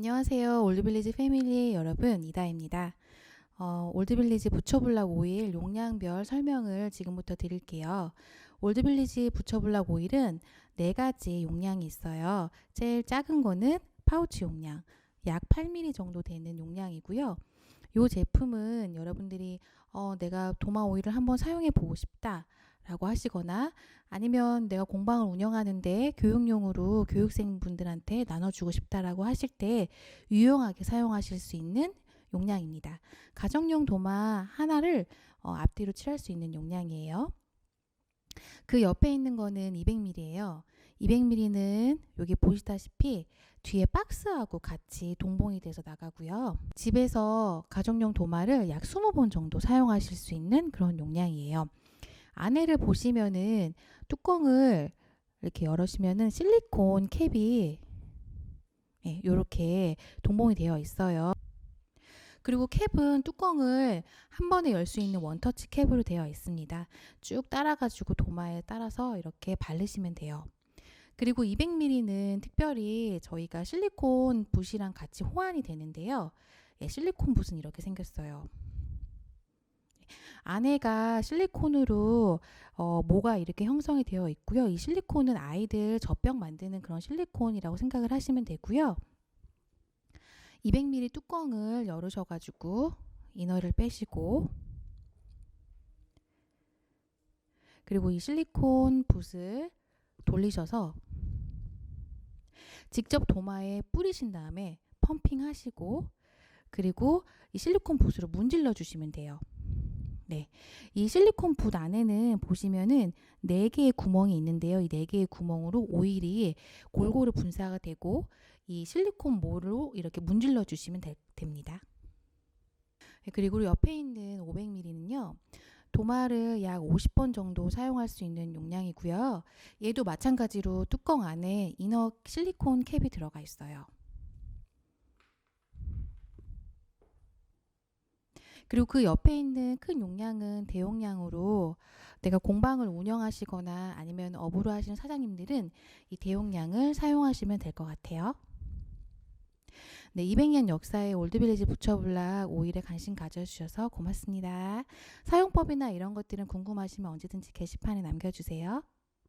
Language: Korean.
안녕하세요. 올드빌리지 패밀리 여러분, 이다입니다. 어, 올드빌리지 부처블락 오일 용량별 설명을 지금부터 드릴게요. 올드빌리지 부처블락 오일은 네 가지 용량이 있어요. 제일 작은 거는 파우치 용량, 약 8ml 정도 되는 용량이고요. 이 제품은 여러분들이 어, 내가 도마 오일을 한번 사용해 보고 싶다. 라고 하시거나 아니면 내가 공방을 운영하는데 교육용으로 교육생분들한테 나눠주고 싶다라고 하실 때 유용하게 사용하실 수 있는 용량입니다. 가정용 도마 하나를 어, 앞뒤로 칠할 수 있는 용량이에요. 그 옆에 있는 거는 200ml예요. 200ml는 여기 보시다시피 뒤에 박스하고 같이 동봉이 돼서 나가고요. 집에서 가정용 도마를 약 20번 정도 사용하실 수 있는 그런 용량이에요. 안에를 보시면은 뚜껑을 이렇게 열으시면은 실리콘 캡이 예, 이렇게 동봉이 되어 있어요. 그리고 캡은 뚜껑을 한 번에 열 수 있는 원터치 캡으로 되어 있습니다. 쭉 따라가지고 도마에 따라서 이렇게 바르시면 돼요. 그리고 200ml는 특별히 저희가 실리콘 붓이랑 같이 호환이 되는데요. 예, 실리콘 붓은 이렇게 생겼어요. 안에가 실리콘으로 어, 모가 이렇게 형성이 되어 있고요. 이 실리콘은 아이들 젖병 만드는 그런 실리콘이라고 생각을 하시면 되고요. 200ml 뚜껑을 열으셔가지고 이너를 빼시고 그리고 이 실리콘 붓을 돌리셔서 직접 도마에 뿌리신 다음에 펌핑 하시고 그리고 이 실리콘 붓으로 문질러 주시면 돼요. 네. 이 실리콘 붓 안에는 보시면은 네 개의 구멍이 있는데요. 이 네 개의 구멍으로 오일이 골고루 분사가 되고 이 실리콘 몰로 이렇게 문질러 주시면 되, 됩니다. 네, 그리고 옆에 있는 500ml는요. 도마를 약 50번 정도 사용할 수 있는 용량이고요. 얘도 마찬가지로 뚜껑 안에 이너 실리콘 캡이 들어가 있어요. 그리고 그 옆에 있는 큰 용량은 대용량으로 내가 공방을 운영하시거나 아니면 업으로 하시는 사장님들은 이 대용량을 사용하시면 될 것 같아요. 네, 200년 역사의 올드빌리지 부처블락 오일에 관심 가져주셔서 고맙습니다. 사용법이나 이런 것들은 궁금하시면 언제든지 게시판에 남겨주세요.